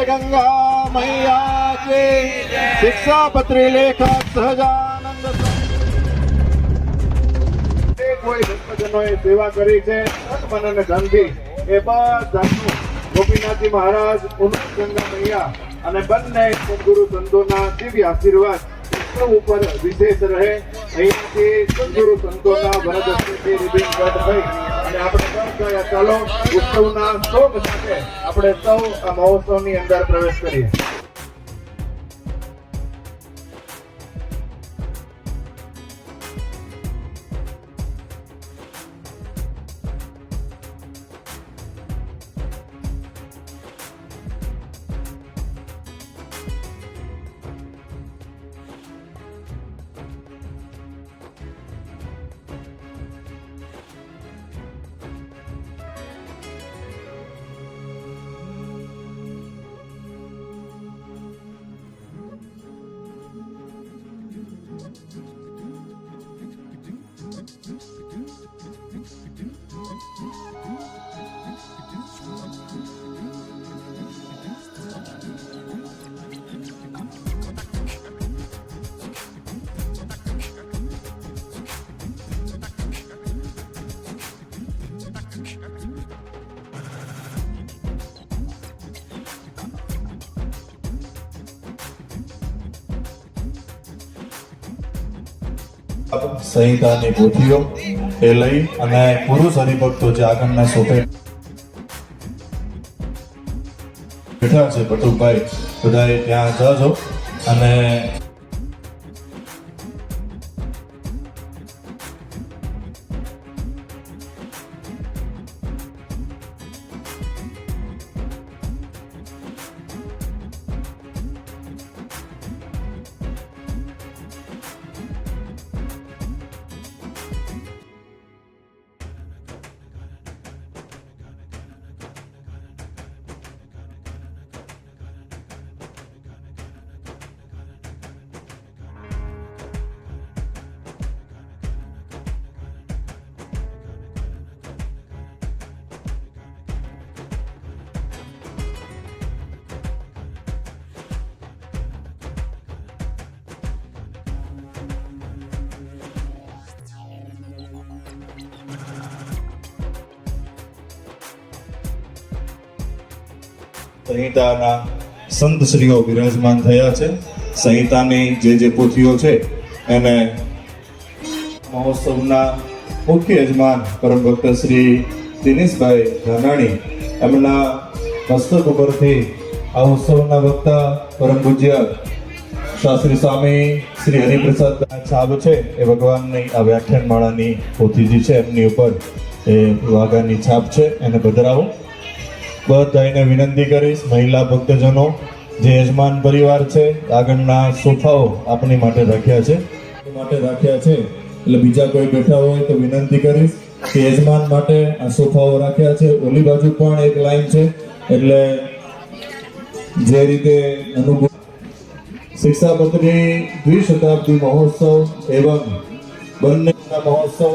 ગંગા મૈયા કે શિક્ષાપત્રી લેખક સહજાનંદ સ્વામી. જે કોઈ ભક્તજનોએ સેવા કરી છે મન અને ધનથી એ બધાનું ગોપીનાથજી મહારાજ ઉન્મત ગંગા મૈયા અને બંને સદગુરુ સંતોના દિવ્ય આશીર્વાદ ઉપર વિશેષ રહે અહીંયાથી સદગુરુ સંતોના કટ થઈ અને આપણે ચાલો ઉત્સવના શોખ સાથે આપણે સૌ આ મહોત્સવની અંદર પ્રવેશ કરીએ. Oops. સંહિતાની પોથીઓ એ લઈ અને પુરુષ હરિભક્તો જે આગળના સોપે બેઠા છે બટુકભાઈ બધાએ ત્યાં જજો અને સંહિતાના સંત શ્રીઓ બિરાજમાન થયા છે. સંહિતાની જે જે પોથીઓ છે, એને મહોત્સવના મુખ્ય યજમાન પરમ ભક્ત શ્રી દિનેશભાઈ ધાનાણી એમના હસ્તક ઉપરથી આ ઉત્સવના વક્તા પરમ પૂજ્ય શાસ્ત્રી સ્વામી શ્રી હરિપ્રસાદ છાબ છે, એ ભગવાનની આ વ્યાખ્યાન માળાની પોથી જે છે, એમની ઉપર એ વાઘાની છાપ છે, એને પધરાવો. બધાને વિનંતી કરીશ, મહિલા ભક્તજનો, જે યજમાન પરિવાર છે, આગળના સોફાઓ આપણી માટે રાખ્યા છે. માટે રાખ્યા છે, એટલે બીજા કોઈ બેઠા હોય તો વિનંતી કરીશ કે યજમાન માટે આ સોફાઓ રાખ્યા છે. ઓલી બાજુ પણ એક લાઈન છે, એટલે જે રીતે અનુભવ શિક્ષાપત્રી દ્વિશતાબ્દી મહોત્સવ એવં બંનેના મહોત્સવ